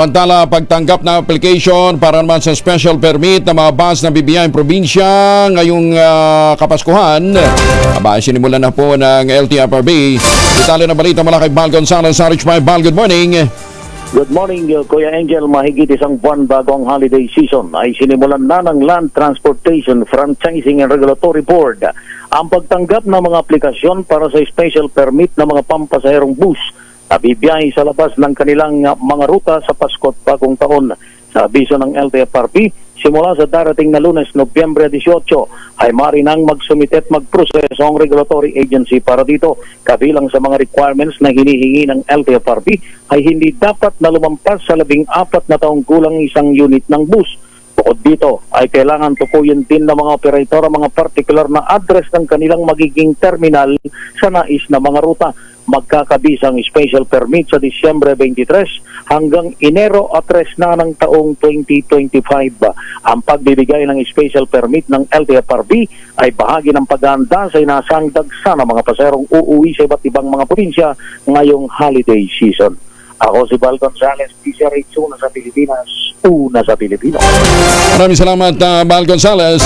Samantala, pagtanggap ng application para naman sa special permit ng mga bus na bibiyayang probinsya ngayong ah, Kapaskuhan. Aba, sinimulan na po ng LTFRB. Detalye na balita mula kay Bal Gonzalez sa Rich Bal. Good morning. Good morning, uh, Kuya Angel. Mahigit isang buwan bago ang holiday season ay sinimulan na ng Land Transportation Franchising and Regulatory Board ang pagtanggap ng mga aplikasyon para sa special permit ng mga pampasaherong bus na bibiyahe sa labas ng kanilang uh, mga ruta sa Pasko at Bagong Taon. Sa abiso ng LTFRB, simula sa darating na lunes, Nobyembre 18, ay maaari nang magsumite at magproseso ang regulatory agency para dito. Kabilang sa mga requirements na hinihingi ng LTFRB ay hindi dapat na lumampas sa labing apat na taong gulang isang unit ng bus. Bukod dito ay kailangan tukuyin din ng mga operator ang mga particular na address ng kanilang magiging terminal sa nais na mga ruta. Magkakabisang special permit sa Disyembre 23 hanggang Enero 3 na ng taong 2025. Ang pagbibigay ng special permit ng LTFRB ay bahagi ng paghahanda sa inasang dagsa ng mga paserong uuwi sa iba't ibang mga probinsya ngayong holiday season. Ako si Val Gonzalez, PCRH una sa Pilipinas, una sa Pilipinas. Maraming salamat, uh, Bal Gonzalez.